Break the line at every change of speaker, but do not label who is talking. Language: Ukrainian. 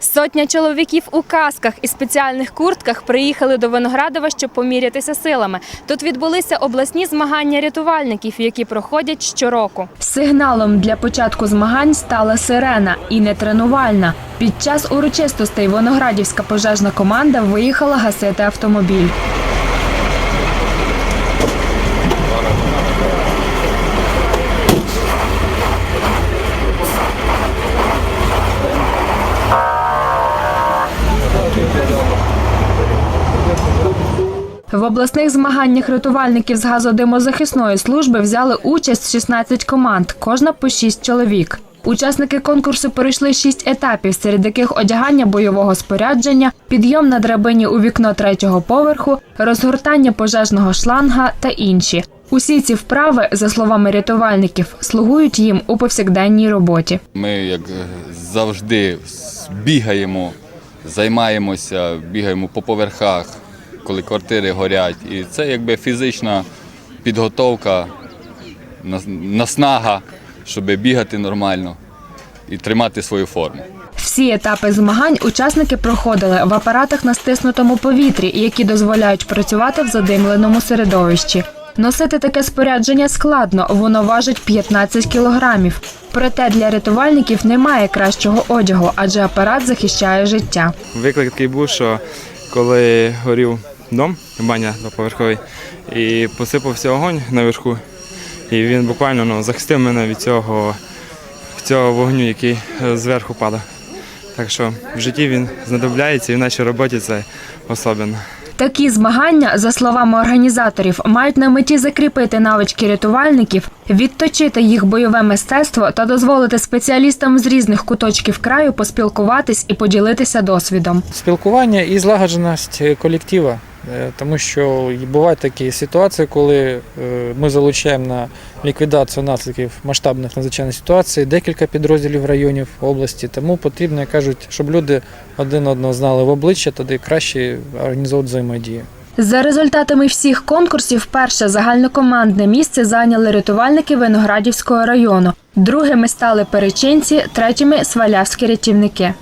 Сотня чоловіків у касках і спеціальних куртках приїхали до Виноградова, щоб помірятися силами. Тут відбулися обласні змагання рятувальників, які проходять щороку. Сигналом для початку змагань стала сирена і не тренувальна. Під час урочистостей Виноградівська пожежна команда виїхала гасити автомобіль. В обласних змаганнях рятувальників з газодимозахисної служби взяли участь 16 команд, кожна по 6 чоловік. Учасники конкурсу пройшли 6 етапів, серед яких одягання бойового спорядження, підйом на драбині у вікно третього поверху, розгортання пожежного шланга та інші. Усі ці вправи, за словами рятувальників, слугують їм у повсякденній роботі.
Ми як завжди бігаємо, займаємося, бігаємо по поверхах, коли квартири горять. І це якби фізична підготовка, нас- наснага, щоб бігати нормально і тримати свою форму.
Всі етапи змагань учасники проходили в апаратах на стиснутому повітрі, які дозволяють працювати в задимленому середовищі. Носити таке спорядження складно, воно важить 15 кілограмів. Проте для рятувальників немає кращого одягу, адже апарат захищає життя.
Виклик такий був, що коли горів дом, баня двоповерховий, і посипався огонь наверху, і він буквально ну, захистив мене від цього, цього вогню, який е, зверху падав. Так що в житті він знадобляється і в нашій роботі це особливо.
Такі змагання, за словами організаторів, мають на меті закріпити навички рятувальників, відточити їх бойове мистецтво та дозволити спеціалістам з різних куточків краю поспілкуватись і поділитися досвідом.
спілкування і злагодженість е, колектива. Е, Тому що бувають такі ситуації, коли е, ми залучаємо на ліквідацію наслідків масштабних надзвичайних ситуацій декілька підрозділів районів області. Тому потрібно, як кажуть, щоб люди один одного знали в обличчя, тоді краще організовувати взаємодію.
За результатами всіх конкурсів, перше загальнокомандне місце зайняли рятувальники Виноградівського району. Другими стали перечинці, третіми свалявські рятівники.